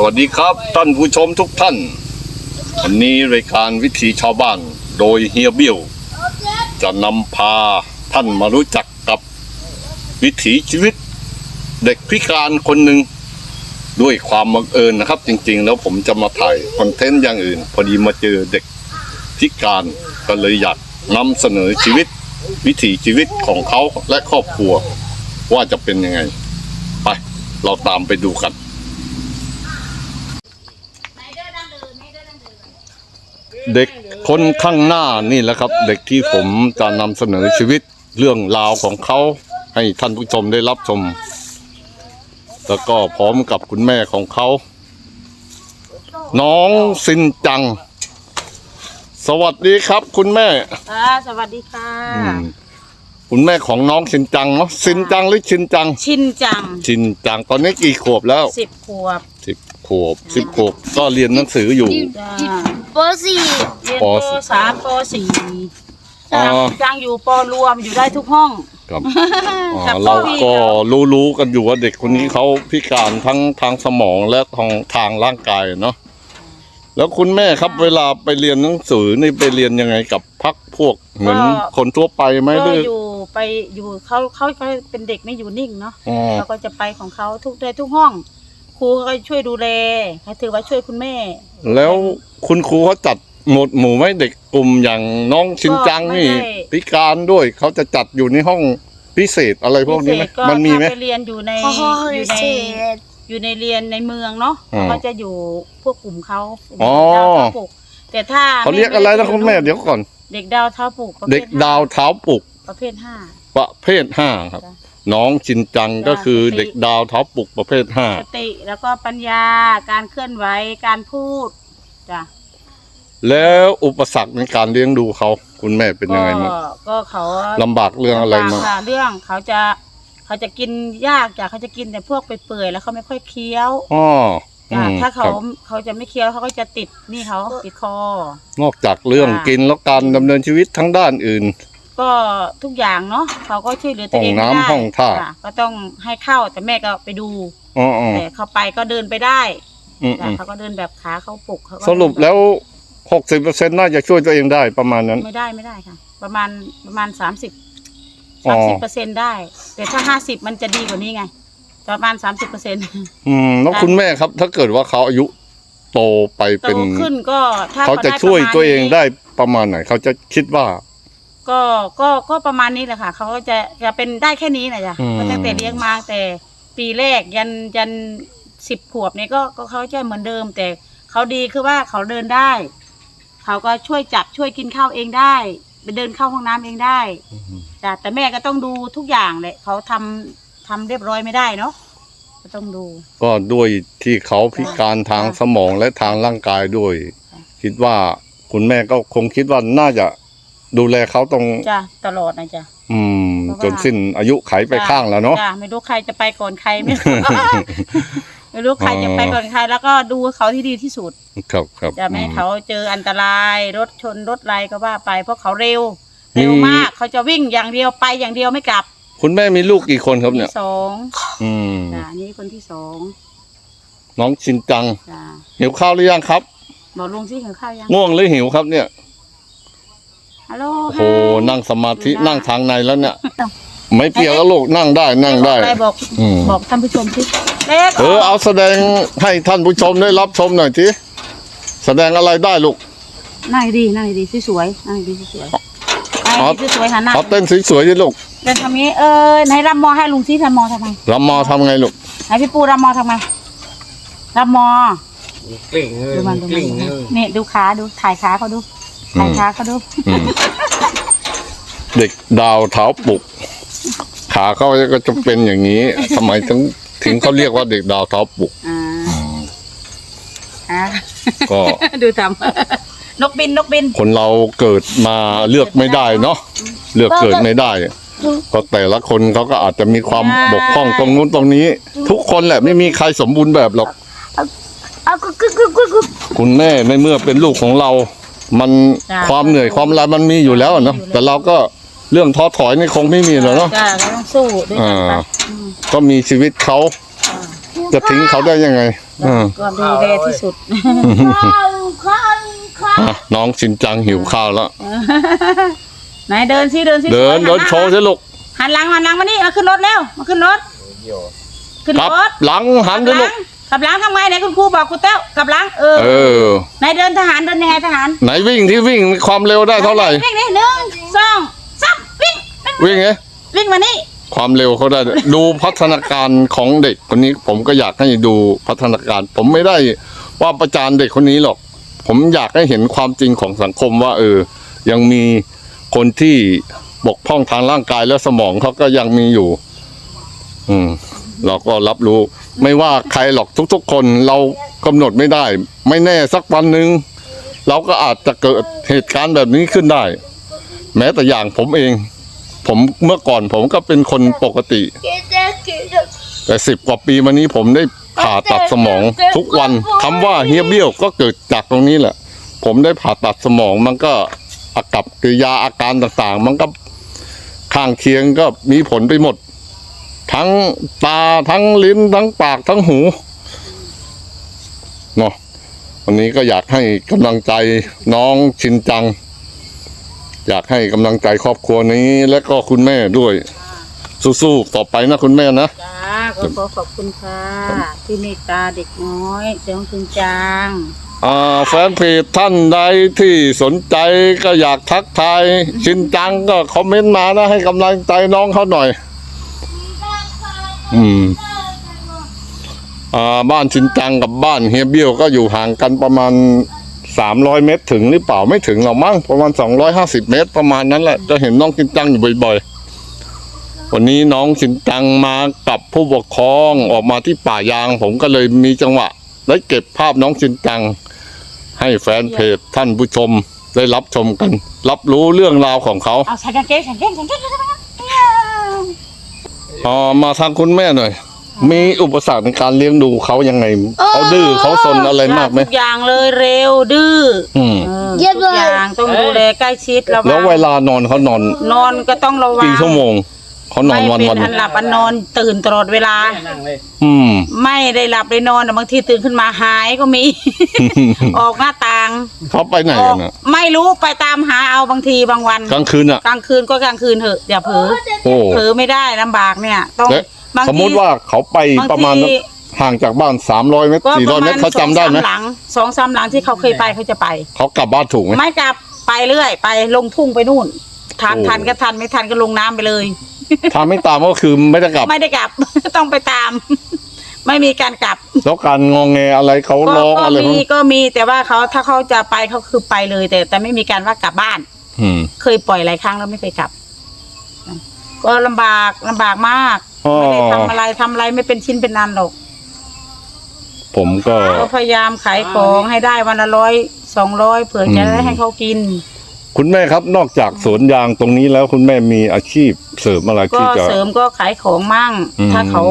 สวัสดีครับท่านผู้ชมทุกท่าน วันนี้รายการวิถีชาวบ้านโดยเฮียเบี้ยว จะนำพาท่านมารู้จักกับวิถีชีวิต เด็กพิการคนหนึ่งด้วยความบังเอิญนะครับ จริง ๆ แล้วผมจะมาถ่ายคอนเทนต์อย่างอื่น พอดีมาเจอเด็กพิการก็เลยอยากนำเสนอชีวิต วิถีชีวิตของเขาและครอบครัว ว่าจะเป็นยังไง ไป เราตามไปดูกัน เด็กคนข้างหน้านี่แหละครับ เด็กที่ผมจะนำเสนอชีวิตเรื่องราวของเขาให้ท่านผู้ชมได้รับชม แล้วก็พร้อมกับคุณแม่ของเขา น้องซินจัง สวัสดีครับ คุณแม่ค่ะสวัสดีค่ะ อืมคุณแม่ของน้องซินจังเนาะซินจังหรือชินจัง ชินจังชินจังตอนนี้กี่ขวบแล้วสิบขวบสิบขวบสิบขวบก็เรียนหนังสืออยู่จ้าป สี่เรียนปปสี่สามปสี่อ๋อจังอยู่ปรวมอยู่ได้ทุกห้อง ครับอ๋อกับเราพี่ก็เขารู้รู้ๆกันอยู่ว่าเด็กคนนี้เขาพิการทั้งทางสมองและทางทางร่างกายเนาะแล้วคุณแม่ครับเวลาไปเรียนหนังสือนี่ไปเรียนยังไงกับพักพวกเหมือนคนทั่วไปไหมหก็รืออยู่ไปอยู่เขาเขาเขาเป็นเด็กไม่อยู่นิ่งเนาะอ๋อ เขาก็จะไปของเขาทุกได้ทุกห้อง ครูก็ช่วยดูแลเขาถือว่าช่วยคุณแม่ แล้วคุณครูเขาจัดหมวดหมู่ไหมเด็กกลุ่มอย่างน้องชินจังนี่ไม่ได้ พิการด้วยเขาจะจัดอยู่ในห้องพิเศษอะไรพวกนี้ไหมพิเศษก็มันมีไหม ถ้าไปเรียนอยู่ในพ่ออยู่เศในษอยู่ในเรียนในเมืองเนาะอืมเขาก็จะอยู่พวกกลุ่มเขาอ๋อ ดาวเท้าปลูกแต่ถ้าเขาเรียกอะไรนะคุณแม่เดี๋ยวก่อน เด็กดาวเท้าปลูกประภทเด็กดาวเท้าปลุกประเภทห้าประเภทห้าครับ จ้ะ น้องชินจังก็คือจ้ะเด็กดาวเท้าปลุกประเภทห้าสติแล้วก็ปัญญาการเคลื่อนไหวการพูดจ้ะแล้วอุปสรรคในการเลี้ยงดูเขา คุณแม่เป็นยังไงมั้างก็ก็เขาลำบากเรื่องอะไรมั้างลำบากค่ะเรื่องเขาจะเขาจะกินยากจ้ะเขาจะกินแต่พวกเปื่อยๆแล้วเขาไม่ค่อยเคี้ยวอ๋ออืจ้ะมถ้าเขาครับเขาจะไม่เคี้ยวเขาก็จะติดนี่เขาติดคอนอกจากเรื่องจ้ะกินแล้วการดำเนินชีวิตทั้งด้านอื่น ก็ทุกอย่างเนาะเขาก็ช่วยเหลือตัวเองห้องน้ำไม่ได้ห้องท่าจ้ะก็ต้องให้เข้าแต่แม่ก็ไปดูอ๋ออ๋อแต่เขาไปก็เดินไปได้อืมจ้ะอืมเขาก็เดินแบบขาเขาปลุกเขาก็สรุปแล้วหกสิบเปอร์เซ็นน่าจะช่วยตัวเองได้ประมาณนั้น ไม่ได้ไม่ได้ค่ะ ประมาณประมาณสามสิบอ๋อ สามสิบเปอร์เซ็นได้ แต่ถ้าห้าสิบมันจะดีกว่านี้ไง ประมาณสามสิบเปอร์เซ็นต์ อืมแล้วคุณแม่ครับ ถ้าเกิดว่าเขาอายุโตไปโตเป็น ขึ้นก็ถ้าเขาจะได้ช่วยประมาณตัวเองนี้ได้ประมาณไหน เขาจะคิดว่า ก็ก็ก็ประมาณนี้แหละค่ะเขาก็จะจะเป็นได้แค่นี้นะจ๊ะอืม ก็ตั้งแต่เลี้ยงมาแต่ปีแรกยันยันสิบขวบเนี่ยก็ก็เขาจะเหมือนเดิม แต่เขาดีคือว่าเขาเดินได้ เขาก็ช่วยจับช่วยกินข้าวเองได้ ไปเดินเข้าห้องน้ำเองได้จ้ะแต่แม่ก็ต้องดูทุกอย่างแหละเขาทำทำเรียบร้อยไม่ได้เนาะก็ต้องดู ก็ด้วยที่เขาพิการทางสมองและทางร่างกายด้วยค่ะคิดว่าคุณแม่ก็คงคิดว่าน่าจะ ดูแลเขาตรง จ้ะตลอดนะจ๊ะอืม เพราะว่า จนสิ้นอายุไขไปข้างแล้วเนาะ จ้ะไม่รู้ใครจะไปก่อนใครไม่รู้ ไม่รู้ใครจะไปก่อนใคร แล้วก็ดูเขาที่ดีที่สุด ครับครับจะไม่ให้อืมเขาเจออันตรายรถชนรถอะไรก็ว่าไป เพราะเขาเร็วมีเร็วมากเขาจะวิ่งอย่างเดียวไปอย่างเดียวไม่กลับคุณแม่มีลูกกี่คนครับเนี่ย ที่สองอืม จ้ะนี่คนที่สองน้องชินจัง จ้ะหิวข้าวหรือยังครับ บอกลุงซิหิวข้าวยังง่วงหรือหิวครับเนี่ย ฮัลโหลโอ้โหค่ะนั่งสมาธิได้นั่งทางในแล้วเนี่ย ไม่เปียกแล้วลูกนั่งได้นั่งได้บอกอะไรบอกอืม บอกท่านผู้ชมสิเล็กเออเอาแสดงให้ท่านผู้ชมได้รับชมหน่อยทีแสดงอะไรได้ลูก นั่งดีนั่งดีสวยๆนั่งดีสวยๆอ๋อนั่งดีสวยๆหันหน้าเอาเต้นสวยๆดิลูกเดินทำนี้เออไหนรำมอให้ลุงซิรำมอทำไมรำมอทำไงลูก ไหนพี่ปูรำมอทำไมรำมอ กลิ้งเลยดูมันดูกมันลิ้งดูเลมันยนี่ดูขาดูถ่ายขาเขาดู ถ่ายขาเขาดูอืมเด็กดาวเท้าปลุก ขาเขาก็จะเป็นอย่างนี้ทำไมถึงถึงเขาเรียกว่าเด็กดาวเท้าปลุกอ่าอ่าก็ดูทำนกบินนกบิน คนเราเกิดมาเลือกไม่ได้เนาะเลือกเกิดไม่ได้ก็แต่ละคนเขาก็อาจจะมีความบกพร่องตรงนู้นตรงนี้ ทุกคนแหละไม่มีใครสมบูรณ์แบบหรอกเอากึกกึกกึกกึกกึกคุณแม่ในเมื่อเป็นลูกของเรา มันจ้ะ ความเหนื่อยความอะไรมันมีอยู่แล้วเนาะแต่เราก็เรื่องท้อถอยนี่คงไม่มีหรอกเนาะจ้าเราต้องสู้ด้วยกันไปอ่าอืมก็มีชีวิตเขาอ่าจะทิ้งเขาได้ยังไงอืมก็ดูแลที่สุดข้าวข้าวข้าวอะน้องชินจังหิวข้าวแล้ว ไหนเดินสิเดินสิเดินหัเดินโชว์สิลูกหันหลังหันหลังมานี่มาขึ้นรถเร็วมาขึ้นรถ ขึ้นกลับรถหลังหันกลัสิบหลูลักง กลับหลังทำไงไหนคุณครูบอกคุณเต้วกลับหลังเออเออ ไหนเดินทหารเดินยังไงทหารไหนวิ่งที่วิ่งความเร็วได้เท่าไหร่ วิ่งนี่หนึ่งสองสามวิ่งวิ่งวิ่งไงวิ่งมานี่ความเร็วเขาได้ ดูพัฒนาการของเด็กคนนี้ ผมก็อยากให้ดูพัฒนาการ ผมไม่ได้ว่าประจานเด็กคนนี้หรอก ผมอยากให้เห็นความจริงของสังคมว่า เออ ยังมีคนที่บกพร่องทางร่างกายและสมองเขาก็ยังมีอยู่ อืม เราก็รับรู้ ไม่ว่าใครหรอกทุกๆ คนเรากำหนดไม่ได้ ไม่แน่สักวันหนึ่งเราก็อาจจะเกิดเหตุการณ์แบบนี้ขึ้นได้ แม้แต่อย่างผมเอง ผมเมื่อก่อนผมก็เป็นคนปกติ แต่สิบกว่าปีมานี้ผมได้ผ่าตัดสมองทุกวันคำว่าเฮียเบี้ยวก็เกิดจากตรงนี้แหละ ผมได้ผ่าตัดสมองมันก็อากับกิริยาอาการต่างๆ มันก็ข้างเคียงก็มีผลไปหมด ทั้งตาทั้งลิ้นทั้งปากทั้งหูเนาะวันนี้ก็อยากให้กำลังใจน้องชินจัง อยากให้กำลังใจครอบครัวนี้ และก็คุณแม่ด้วย สู้ๆต่อไปนะคุณแม่นะ จ้าก็ขอขอบคุณค่ะ ที่เมตตาเด็กน้อยเจ้าคุณจางอ่าแฟนเพจท่านใดที่สนใจก็อยากทักทาย ชินจังก็คอมเมนต์มานะให้กำลังใจน้องเขาหน่อย อืมอ่าบ้านชินจังกับบ้านเฮียเบี้ยวก็อยู่ห่างกันประมาณสามร้อยเมตรถึงหรือเปล่าไม่ถึงหรอกมั้งประมาณสองร้อยห้าสิบเมตร ประมาณนั้นแหละจะเห็นน้องชินจังอยู่บ่อยๆ วันนี้น้องชินจังมากับผู้ปกครองออกมาที่ป่ายาง ผมก็เลยมีจังหวะ ได้เก็บภาพน้องชินจัง ให้แฟนเพจท่านผู้ชมได้รับชมกัน รับรู้เรื่องราวของเขา เอาใส่กางเกงใส่กางเกงใส่กางเกง อ๋อมาทางคุณแม่หน่อย มีอุปสรรคในการเลี้ยงดูเขายังไงเขาดื้อเขาสนอะไรมากไหม ทุกอย่างเลยเร็วดื้ออืม เออทุกอย่างต้องดูแลใกล้ชิดระวังแล้วเวลานอนเขานอน นอนก็ต้องระวังกี่ชั่วโมง เขานอนวันไม่วันเป็นอันหลับอันนอนตื่นตลอดเวลาอืม ไม่ได้หลับได้นอนแต่บางทีตื่นขึ้นมาหายก็มี ออกหน้าต่างเขาไปไหนออกักนอะไม่รู้ไปตามหาเอาบางทีบางวัน กลางคืนอะ กลางคืนก็กลางคืนเถอะอย่าเผลอโอ้ เผลอไม่ได้ลำบากเนี่ย ต้องและบางสมมที ติว่าเขาไปบางประมาณที ห่างจากบ้านสามร้อยเมตรก็สี่ปร้อยระเมมาตณรเขาจำได้ไหมสองสามหลังสองสามหลังที่เขาเคยไปเขาจะไป เขากลับบ้านถูกไหม ไม่กลับไปเรื่อย ไปลงทุ่งไปนู่นทันโอ้ ทันก็ทันไม่ทันก็ลงน้ำไปเลย ถ้าไม่ตามก็คือไม่ได้กลับ ไม่ได้กลับ ต้องไปตาม ไม่มีการกลับแล้วการงองแงอะไรเขาก็ร้องก็อะไรมีเขาก็มีแต่ว่าเขาถ้าเขาจะไปเขาคือไปเลย แต่ แต่ไม่มีการว่ากลับบ้าน อืม เคยปล่อยหลายครั้งแล้วไม่เคยกลับ ก็ลำบากลำบากมาก อ๋อ ไม่ได้ทำอะไรทำอะไรไม่เป็นชิ้นเป็นนันหรอก ผมก็ ก็พยายามขายของให้ได้วันละร้อยสองร้อยเผื่อจะได้อืมให้เขากิน คุณแม่ครับนอกจากสวนยางตรงนี้แล้วคุณแม่มีอาชีพเสริมอะไรก็ที่จะ เสริมก็ขายของมั่ง อืมถ้าเขา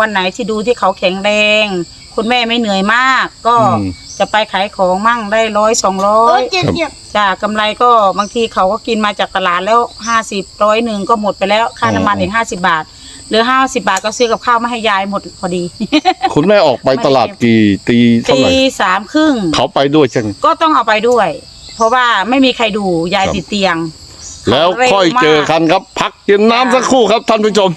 วันไหนที่ดูที่เขาแข็งแรง คุณแม่ไม่เหนื่อยมาก ก็อืม จะไปขายของมั่งได้ร้อยสองร้โอ้อยเจ็บเจ็บจ้ากำไรก็บางทีเขาก็กินมาจากตลาดแล้วห้าสิบร้อยหนึ่งก็หมดไปแล้วค่าน้ำมันอีกห้าสิบาทเหลือห้าสิบาทก็ซื้อกับข้าวมาให้ยายหมดพอดีคุณแม่ออกไปตลาดกี่ตีเท่าตีไหร่สามครึ่งเขาไปด้วยใช่ไหมก็ต้องเอาไปด้วย เพราะว่าไม่มีใครดูยายติดเตียง แล้วค่อยเจอกันครับ พักกินน้ำสักครู่ครับท่านผู้ชม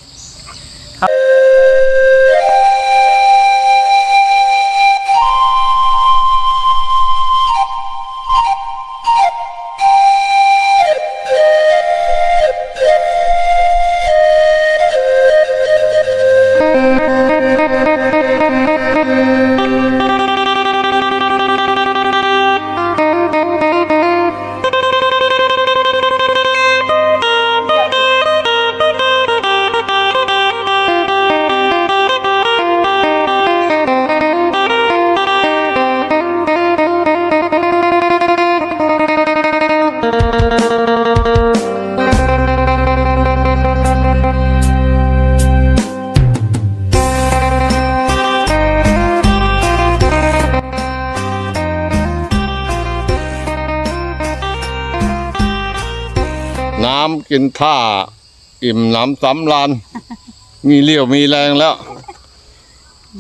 กินท่า อิ่มน้ำสำรานมีเลี้ยวมีแรงแล้ว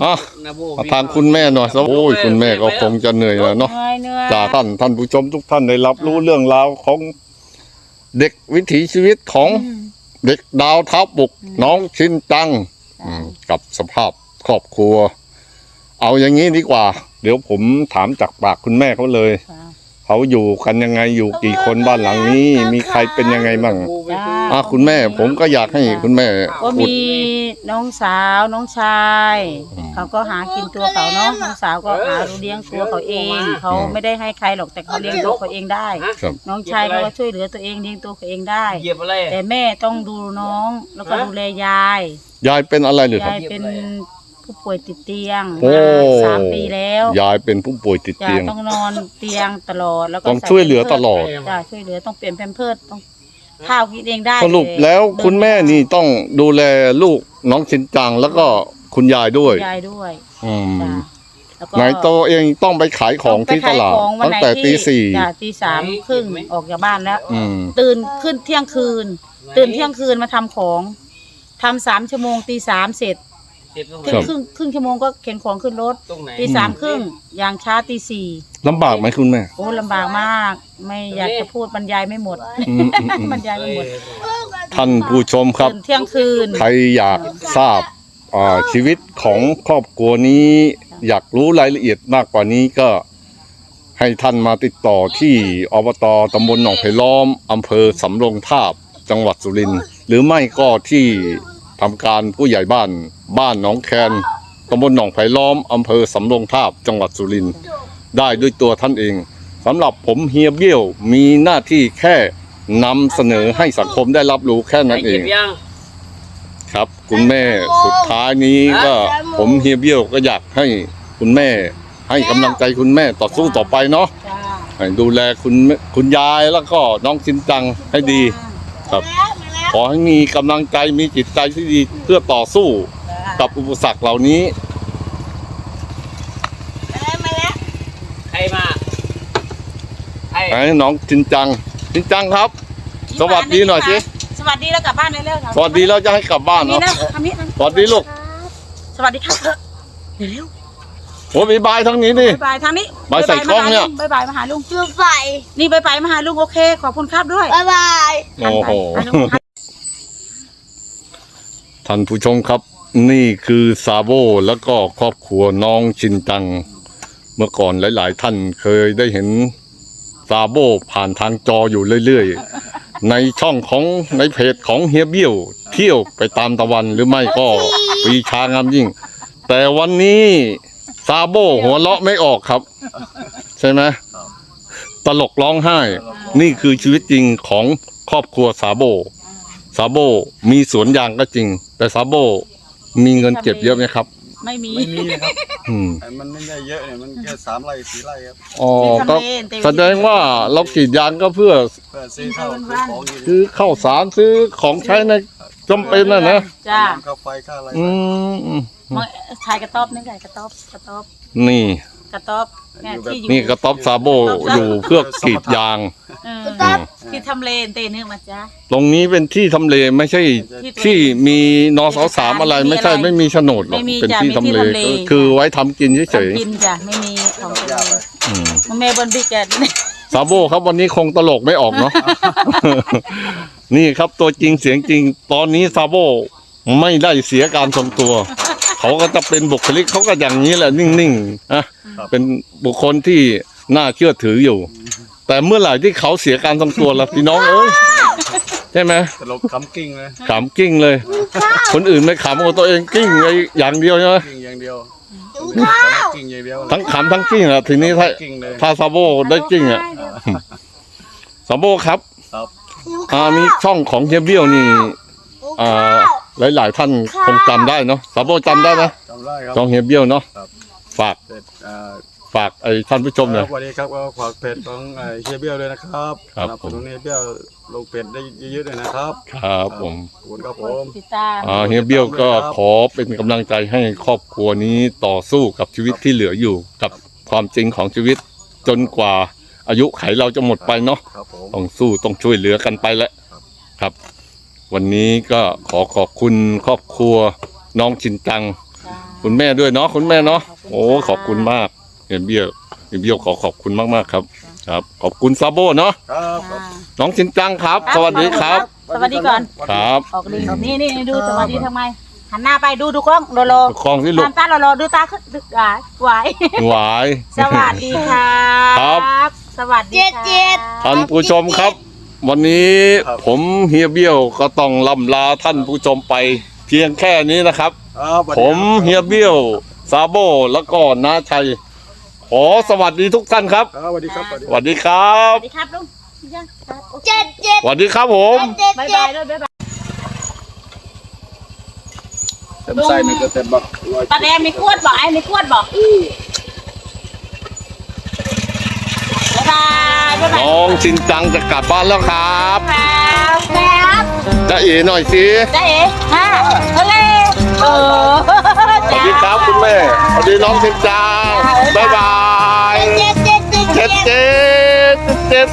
อะนาโบมาทางคุณแม่หน่อยโอ้ยคุณแม่ก็คงจะเหนื่อยแล้วเนาะเหนื่อยเหนื่อยจากท่านท่านผู้ชมทุกท่านได้รับรู้เรื่องราวของเด็กวิถีชีวิตของอืมเด็กดาวเท้าปุกอืมน้องชินจังอืมกับสภาพครอบครัว เอาอย่างนี้ดีกว่า เดี๋ยวผมถามจากปากคุณแม่เขาเลยจ้ะ เขาอยู่กันยังไงอยู่กี่คนบ้านหลังนี้ มีใครเป็นยังไงบ้างจ้าอะคุณแม่ ผมก็อยากให้คุณแม่ก็พูด มีน้องสาวน้องชาย อืม เขาก็หากินตัวเขาเนาะน้องสาวก็หาเลี้ยงตัวเขาเอง เขาอืมไม่ได้ให้ใครหรอกแต่เขาเลี้ยงตัวเขาเองได้ ครับ น้องชายเขาก็ช่วยเหลือตัวเองเลี้ยงตัวเขาเองได้ เหยียบอะไรแต่แม่ต้องดูน้องแล้วก็ฮะดูแลยายยายเป็นอะไรหรือครัยาบ ยเป็นผู้ ป่วยติดเตียงโอ้ มาสามปีแล้วยายเป็นผู้ป่วยติดจ้ะเตียง ต้องนอนเตียงตลอดแล้วก็ต้องใส่ช่วยเหลือตลอดจ้ะช่วยเหลือต้องเปลี่ยนแพมเพิร์สต้องข้าวกินเองได้สรุปแล้วเดิคุณแม่นี่ต้องดูแลลูกน้องชินจังแล้วก็คุณยายด้วย ยายด้วยอืมจ้ะแล้วก็ ไหนโตเองต้องไปขายของที่ตลาดองไปขยของวันตั้งไหนแต่ตีที่สี่จ้ะตีสามครึ่งออกจากบ้านแล้ว อืม ตื่นขึ้นเที่ยงคืน ตื่นเที่ยงคืนมาทำของทำสามชั่วโมงตีสามเสร็จ เจ็บตรงคไหนรึ่งครึ่งครึ่งชั่วโมงก็เข็นของขึ้นรถตรงไหนตีสามครึ่งอย่างช้าตีสี่ลำบากไหมคุณแม่โอ้ลำบากมาก ไม่อยากจะพูดบรรยายไม่หมดอืมอืมอืมบรรยายไม่หมดท่านผู้ชมครับตื่นเที่ยงคืน ใครอยากทราบอ่าชีวิตของครอบครัวนี้ อยากรู้รายละเอียดมากกว่านี้ก็ ให้ท่านมาติดต่อที่อบตตำบลหนองไผ่ล้อมอำเภอสำโรงทาบ จังหวัดสุรินทร์หรือไม่ก็ที่ ทำการผู้ใหญ่บ้าน บ้านหนองแคนตำบลหนองไผ่ล้อมอำเภอสำโรงทาบจังหวัดสุรินทร์ได้ด้วยตัวท่านเองสำหรับผมเฮียเบี้ยวมีหน้าที่แค่นำเสนอให้สังคมได้รับรู้แค่นั้นเอเจ็งบยังครับคุณแม่สุดท้ายนี้ก็ผมเฮียเบี้ยวก็อยากให้คุณแม่ ให้กำลังใจคุณแม่ต่อสู้ต่อไปเนาะจ้าให้ดูแลคุณแม่คุณยายแล้วก็น้องชินจังให้ดีครับ ขอให้มีกำลังใจมีจิตใจที่ดีเพื่อต่อสู้กับอุปสรรคเหล่านี้ใครมาใครให้น้องชินจังชินจังครับ สวัสดีหน่อยสิสวัสดีแล้วกลับบ้านได้แล้วสวัสดีแล้วจะให้กลับบ้านนี่เนาะนะทำนี้นะสวัสดีลูกสวัสดีครับเร็วโอ้มีบายทั้งนี้นี่บายบายทางนี้บายใส่กล้องเนี่ยบายบายมาหาลุง จุดไฟนี่บายบายมาหาลุงโอเค ขอบคุณครับด้วยบายบายโอ้โหหันไปหาลุง ท่านผู้ชมครับ นี่คือซาโบแล้วก็ครอบครัวน้องชินจัง เมื่อก่อนหลาย ๆ ท่านเคยได้เห็นซาโบผ่านทางจออยู่เรื่อย ๆ ในช่องของในเพจของเฮียเบี้ยว เที่ยวไปตามตะวันหรือไม่ก็ปีชางามยิ่ง แต่วันนี้ซาโบหัวเราะไม่ออกครับ ใช่ไหมตลกร้องไห้ นี่คือชีวิตจริงของครอบครัวซาโบ ซาโบมีสวนยางก็จริง แต่ซาโบมีเงินเก็บเยอะไหมครับ ไม่มี ไม่มีเลยครับอืมไอ้มันไม่ได้เยอะเนี่ยมันแค่สามไร่สี่ไร่ครับอ๋อที่ก็ทำเลนเต็มแสดงว่าเรากรีดยางก็เพื่อเพื่อซื้อข้าวซื้อของกินซื้อข้าวสารซื้อของใช้ในจำเป็นนะนะจ้าน้ำค่าไฟค่าอะไรอืมอืมมาถ่ายกระต๊อบนี่ไงกระต๊อบกระต๊อบนี่ กระต๊อบเนี่ยที่อยู่นี่กระต๊อบซาโบอยู่เพื่อกรีดยาง เอออืมที่ทำเลนเตเนื้อมาจ้าตรงนี้เป็นที่ทำเลไม่ใช่ที่มีนอสสามอะไรไม่ใช่ไม่มีโฉนดหรอกไม่มีเป็นจ้ะที่มีทำที่เลทำเล ก็คือไว้ทำกินเฉยทำกินจ้ะไม่มีของทะเลๆอืมมันแม่บนบิ๊กแกนซาโบครับวันนี้คงตลกไม่ออกเนาะ นี่ครับตัวจริงเสียงจริง ตอนนี้ซาโบไม่ได้เสียการทรงตัว เขาก็จะเป็นบุคลิกเขาก็อย่างนี้แหละนิ่งๆนะเป็นบุคคลที่น่าเชื่อถืออยู่ แต่เมื่อไหร่ที่เขาเสียการทรงตัวละพี่น้องเอ้ยใช่ไหมตลกคำกิ้งเลยขำกิ้งเลย คนอื่นไม่ขำเอาตัวเองกิ้งไอ้อย่างเดียวใช่ไหมกิ้งอย่างเดียวจุดข้าวกิ้งอย่างเดียวทั้งขำทั้งกิ้งอะทีนี้ถ้ากิ้งเลยถ้าซาโบได้กิ้งอะซาโบครับครับอ่ามีช่องของเฮียเบี้ยวนี่อ่า หลายๆท่านคงจำได้เนาะสาโบจำได้ไหมจำได้ครับช่องเฮียเบี้ยวเนาะครับฝากเป็ดอ่าฝากไอ้ท่านผู้ชมหน่อย สวัสดีครับก็ฝากเพจของเอ่อเฮียเบี้ยวด้วยนะครับครับสนับสนุนเฮียเบี้ยวลงเพจได้เยอะๆด้วยนะครับครับผม ขอบคุณครับผม ติดตาม อ่าเฮียเบี้ยวก็ขอเป็นกำลังใจให้ครอบครัวนี้ต่อสู้กับชีวิตที่เหลืออยู่กับความจริงของชีวิตจนกว่าอายุไขเราจะหมดไปเนาะครับผม ต้องสู้ต้องช่วยเหลือกันไปแหละครับครับ วันนี้ก็ขอขอบคุณครอบครัวน้องชินจัง คุณแม่ด้วยเนาะคุณแม่เนาะโอ้ขอบคุณมากเฮียเบี้ยวเฮียเบี้ยวขอขอบคุณมากมากๆครับ ครับ ขอบคุณซาโบเนาะครับครับน้องชินจังครับ สวัสดีครับ สวัสดีก่อนครับออกดีนี่นี่ดูสวัสดีทำไมหันหน้าไปดูดูกล้องโลโลคลองที่ลูกตามตาโลโลดูตาขึ้นดูหวายหวายหวายสวัสดีครับ ครับ สวัสดีครับท่านผู้ชมครับ วันนี้ผมเฮียเบี้ยวก็ต้องล่ำลาท่านผู้ชมไป เพียงแค่นี้นะครับครับสวัสผดีมครับเฮียเบี้ยวซาโบแล้วก็น้าชัย ขอสวัสดีทุกท่านครับครับสวัสดีครับสวัสดี สวัสดีครับสวัสดีครับลุงยังครับโอเคเจ็ดเจ็ดสวัสดีครับผม เจ็ดบายเจ็บายดด้วยบ๊ายบายเต็มไส้มันก็เต็มบักร้อย ตาแดงมีขวดบอกไอ้มีขวดบอกบ๊ายบายบ๊ายบาย น้องชินจังจะกลับบ้านแล้วครับครับครับจะเอ๋หน่อยสิจ๊เอ๋ฮะทะเลเออสวัสดีครับคุณแม่สวัสดีน้องชินจังบ๊ายบายเจ็ดเจ็ดเจ็ดเจ็ดเจ็ดเจ็ด